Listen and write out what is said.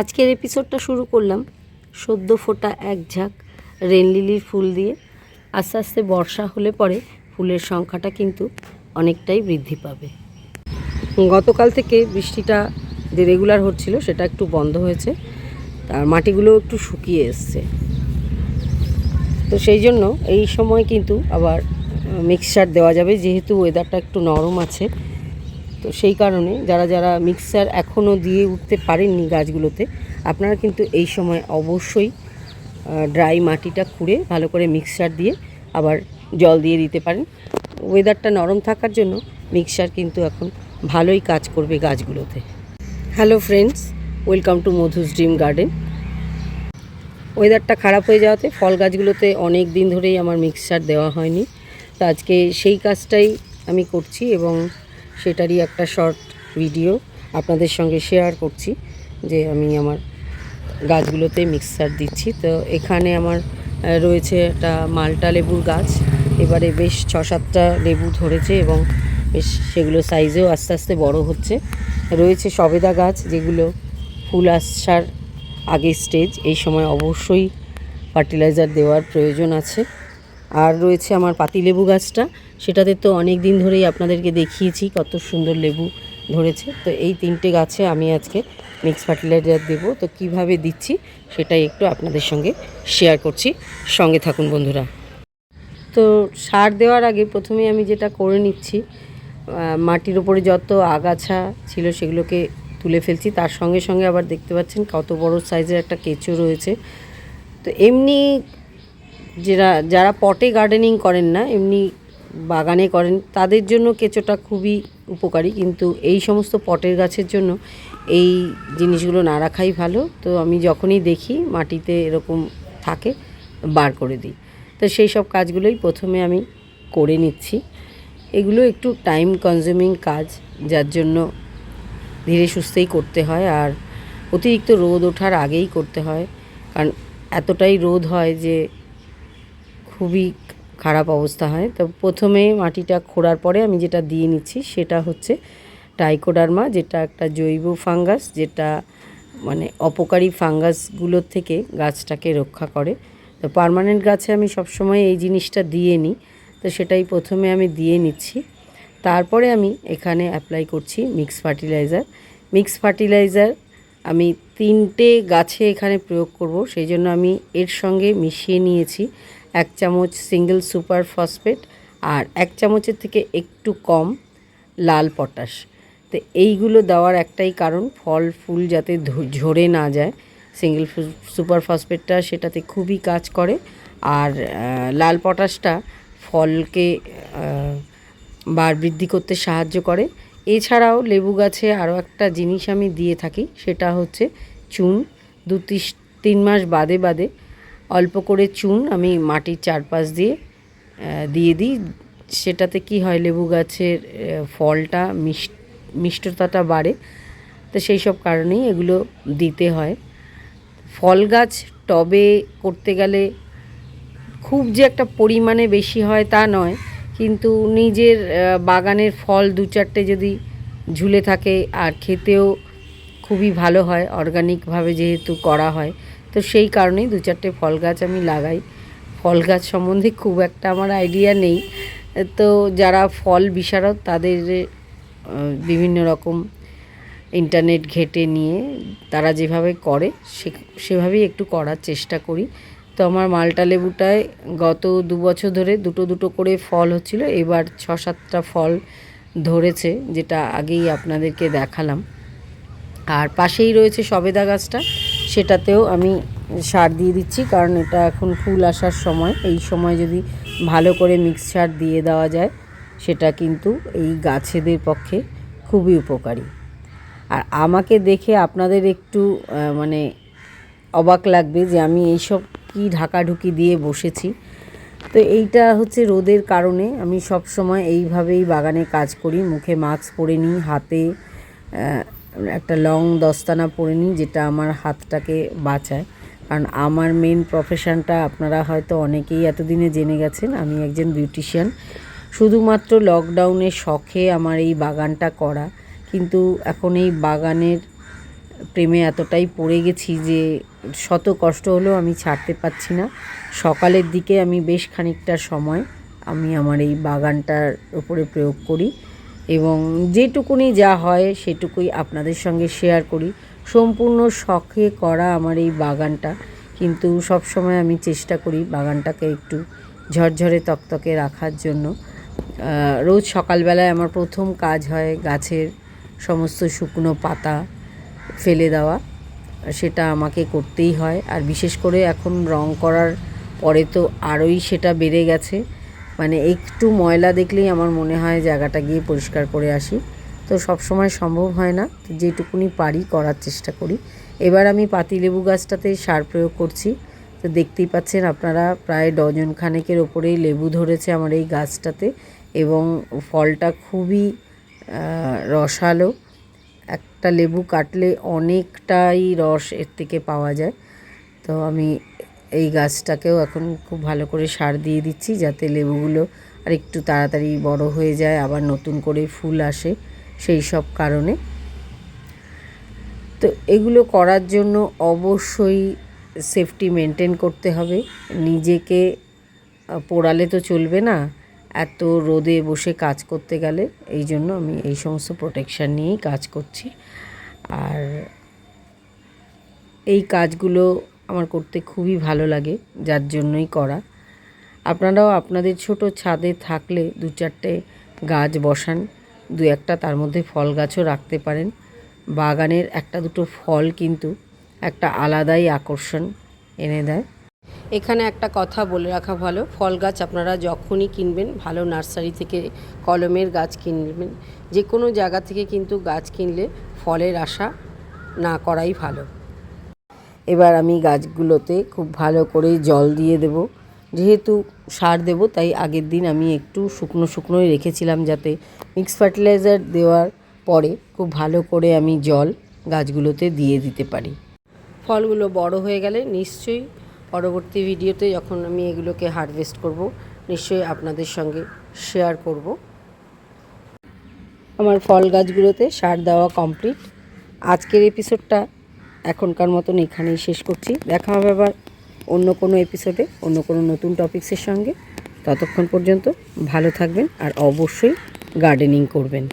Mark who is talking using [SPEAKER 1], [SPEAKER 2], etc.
[SPEAKER 1] আজকের এপিসোডটা শুরু করলাম সদ্য ফোটা এক ঝাঁক রেনলিলির ফুল দিয়ে। আস্তে আস্তে বর্ষা হলে পরে ফুলের সংখ্যাটা কিন্তু অনেকটাই বৃদ্ধি পাবে। গতকাল থেকে বৃষ্টিটা যে রেগুলার হচ্ছিল সেটা একটু বন্ধ হয়েছে। আর মাটিগুলো একটু শুকিয়ে এসছে। তো সেই জন্য এই সময় কিন্তু আবার মিক্সচার দেওয়া যাবে। যেহেতু ওয়েদারটা একটু নরম আছে তো সেই কারণে যারা যারা মিক্সচার এখনও দিয়ে উঠতে পারেননি গাছগুলোতে, আপনারা কিন্তু এই সময় অবশ্যই ড্রাই মাটিটা খুঁড়ে ভালো করে মিক্সচার দিয়ে আবার জল দিয়ে দিতে পারেন। ওয়েদারটা নরম থাকার জন্য মিক্সার কিন্তু এখন ভালোই কাজ করবে গাছগুলোতে। Hello friends welcome to Madhu's dream garden ওয়েদারটা খারাপ হয়ে যাওয়াতে ফল গাছগুলোতে অনেক দিন ধরেই আমার মিক্সচার দেওয়া হয়নি। তো আজকে সেই কাজটাই আমি করছি এবং সেটারই একটা শর্ট ভিডিও আপনাদের সঙ্গে শেয়ার করছি যে আমি আমার গাছগুলোতে মিক্সার দিচ্ছি। তো এখানে আমার রয়েছে একটা মালটা লেবুর গাছ। এবারে বেশ ছ সাতটা লেবু ধরেছে এবং বেশ সেগুলো সাইজেও আস্তে আস্তে বড় হচ্ছে। রয়েছে সবেদা গাছ যেগুলো ফুল আসার আগে স্টেজ এই সময় অবশ্যই ফার্টিলাইজার দেওয়ার প্রয়োজন আছে। আর রয়েছে আমার পাতিলেবু গাছটা। সেটাতে তো অনেক দিন ধরেই আপনাদেরকে দেখিয়েছি কত সুন্দর লেবু ধরেছে। তো এই তিনটে গাছে আমি আজকে মিক্স ফার্টিলাইজার দেবো। তো কীভাবে দিচ্ছি সেটাই একটু আপনাদের সঙ্গে শেয়ার করছি। সঙ্গে থাকুন বন্ধুরা। তো সার দেওয়ার আগে প্রথমে আমি যেটা করে নিচ্ছি মাটির ওপরে যত আগাছা ছিল সেগুলোকে তুলে ফেলছি। তার সঙ্গে সঙ্গে আবার দেখতে পাচ্ছেন কত বড় সাইজের একটা কেঁচো রয়েছে। তো এমনি যারা যারা পটে গার্ডেনিং করেন না, এমনি বাগানে করেন, তাদের জন্য কেঁচোটা খুবই উপকারী। কিন্তু এই সমস্ত পটের গাছের জন্য এই জিনিসগুলো না রাখাই ভালো। তো আমি যখনই দেখি মাটিতে এরকম থাকে, বার করে দিই। তো সেই সব কাজগুলোই প্রথমে আমি করে নিচ্ছি। এগুলো একটু টাইম কনজিউমিং কাজ, যার জন্য ধীরে সুস্থেই করতে হয়। আর অতিরিক্ত রোদ ওঠার আগেই করতে হয়। কারণ এতটাই রোদ হয় যে খুবই খারাপ অবস্থা হয়। তো প্রথমে মাটিটা খোঁড়ার পরে আমি যেটা দিয়ে নিচ্ছি সেটা হচ্ছে টাইকোডার্মা যেটা একটা জৈব ফাঙ্গাস, যেটা মানে অপকারী ফাঙ্গাসগুলোর থেকে গাছটাকে রক্ষা করে। তো পার্মানেন্ট গাছে আমি সবসময় এই জিনিসটা দিয়ে নিই। তো সেটাই প্রথমে আমি দিয়ে নিচ্ছি। তারপরে আমি এখানে অ্যাপ্লাই করছি মিক্স ফার্টিলাইজার মিক্স ফার্টিলাইজার আমি তিনটে গাছে এখানে প্রয়োগ করব, সেই জন্য আমি এর সঙ্গে মিশিয়ে নিয়েছি। এক চামচ সিঙ্গেল সুপার ফসফেট আর এক চামচের থেকে একটু কম লাল পটাশ তো এইগুলো দেওয়ার একটাই কারণ, ফল, ফুল যাতে ঝরে না যায়। সিঙ্গেল সুপার ফসফেটটা সেটাতে খুবই কাজ করে। আর লাল পটাশটা ফলকে বার বৃদ্ধি করতে সাহায্য করে। এছাড়াও লেবু গাছে আরও একটা জিনিস আমি দিয়ে থাকি, সেটা হচ্ছে চুন। দু তিন মাস বাদে বাদে অল্প করে চুন আমি মাটির চারপাশ দিয়ে দিয়ে দিই। সেটাতে কি হয়, লেবু গাছের ফলটা মিষ্ট মিষ্টতাটা বাড়ে। তো সেই সব কারণেই এগুলো দিতে হয়। ফল গাছ টবে করতে গেলে খুব যে একটা পরিমাণে বেশি হয় তা নয়, কিন্তু নিজের বাগানের ফল দু চারটে যদি ঝুলে থাকে, আর খেতেও খুবই ভালো হয়, অর্গানিকভাবে যেহেতু করা হয় তো সেই কারণেই দু চারটে ফল গাছ আমি লাগাই। ফল গাছ সম্বন্ধে খুব একটা আমার আইডিয়া নেই। তো যারা ফল বিশারদ, তাদের বিভিন্ন রকম ইন্টারনেট ঘেটে নিয়ে তারা যেভাবে করে, সে, সেভাবেই একটু করার চেষ্টা করি। তো আমার মালটা লেবুটায় গত দু বছর ধরে দুটো দুটো করে ফল হচ্ছিল। এবার ছ সাতটা ফল ধরেছে, যেটা আগেই আপনাদেরকে দেখালাম। আর পাশেই রয়েছে সবেদা গাছটা। সেটাতেও আমি সার দিয়ে দিচ্ছি, কারণ এটা এখন ফুল আসার সময়। এই সময় যদি ভালো করে মিক্সচার দিয়ে দেওয়া যায়, সেটা কিন্তু এই গাছেদের পক্ষে খুবই উপকারী। আর আমাকে দেখে আপনাদের একটু মানে অবাক লাগবে যে আমি এইসব কি ঢাকাঢুকি দিয়ে বসেছি। তো এইটা হচ্ছে রোদের কারণে আমি সব সময় এইভাবেই বাগানে কাজ করি, মুখে মাস্ক পরে নিই, হাতে একটা লং দস্তানা পরে নিই, যেটা আমার হাতটাকে বাঁচায়। কারণ আমার মেন প্রফেশনটা আপনারা হয়তো অনেকেই এতদিনে জেনে গেছেন, আমি একজন বিউটিশিয়ান শুধুমাত্র লকডাউনের শখে আমার এই বাগানটা করা, কিন্তু এখন এই বাগানের প্রেমে এতটাই পড়ে গেছি যে শত কষ্ট হলেও আমি ছাড়তে পারছি না। সকালের দিকে আমি বেশ খানিকটা সময় আমি আমার এই বাগানটার উপরে প্রয়োগ করি। এবং যেটুকুনি যা হয় সেটুকুই আপনাদের সঙ্গে শেয়ার করি। সম্পূর্ণ শখে করা আমার এই বাগানটা। কিন্তু সব সময় আমি চেষ্টা করি বাগানটাকে একটু ঝরঝরে তকতকে রাখার জন্য। রোজ সকালবেলায় আমার প্রথম কাজ হয় গাছের সমস্ত শুকনো পাতা ফেলে দেওয়া। সেটা আমাকে করতেই হয়। আর বিশেষ করে এখন রং করার পরে তো আরোই সেটা বেড়ে গেছে। মানে একটু ময়লা দেখলেই আমার মনে হয় জায়গাটা গিয়ে পরিষ্কার করে আসি। তো সব সময় সম্ভব হয় না যেটুকুনি পারি করার চেষ্টা করি। এবার আমি পাতিলেবু গাছটাতে সার প্রয়োগ করছি। তো দেখতেই পাচ্ছেন আপনারা প্রায় ডজন খানেকের ওপরেই লেবু ধরেছে আমার এই গাছটাতে এবং ফলটা খুবই রসালো। একটা লেবু কাটলে অনেকটাই রস এর থেকে পাওয়া যায়। তো আমি এই গাছটাকেও এখন খুব ভালো করে সার দিয়ে দিচ্ছি যাতে লেবুগুলো আর একটু তাড়াতাড়ি বড় হয়ে যায়, আবার নতুন করে ফুল আসে সেই সব কারণে। তো এগুলো করার জন্য অবশ্যই সেফটি মেনটেন করতে হবে। নিজেকে পোড়ালে তো চলবে না, এত রোদে বসে কাজ করতে গেলে। এই জন্য আমি এই সমস্ত প্রোটেকশান নিয়েই কাজ করছি। আর এই কাজগুলো আমার করতে খুবই ভালো লাগে, যার জন্যই করা। আপনারাও আপনাদের ছোট ছাদে থাকলে দু চারটে গাছ বসান, দু একটা তার মধ্যে ফল গাছও রাখতে পারেন। বাগানের একটা দুটো ফল কিন্তু একটা আলাদাই আকর্ষণ এনে দেয়। এখানে একটা কথা বলে রাখা ভালো, ফল গাছ আপনারা যখনই কিনবেন, ভালো নার্সারি থেকে কলমের গাছ কিনবেন, যে কোনো জায়গা থেকে কিন্তু গাছ কিনলে ফলের আশা না করাই ভালো। এবার আমি গাছগুলোতে খুব ভালো করে জল দিয়ে দেব। যেহেতু সার দেব, তাই আগের দিন আমি একটু শুকনো শুকনোই রেখেছিলাম যাতে মিক্স ফার্টিলাইজার দেওয়ার পরে খুব ভালো করে আমি জল গাছগুলোতে দিয়ে দিতে পারি। ফলগুলো বড় হয়ে গেলে নিশ্চয়ই পরবর্তী ভিডিওতে যখন আমি এগুলোকে হারভেস্ট করব, নিশ্চয়ই আপনাদের সঙ্গে শেয়ার করব। আমার ফল গাছগুলোতে সার দেওয়া কমপ্লিট আজকের এপিসোডটা এখনকার মতন এখানেই শেষ করছি। দেখা হবে আবার অন্য কোনো এপিসোডে অন্য কোনো নতুন টপিক্সের সঙ্গে। ততক্ষণ পর্যন্ত ভালো থাকবেন আর অবশ্যই গার্ডেনিং করবেন।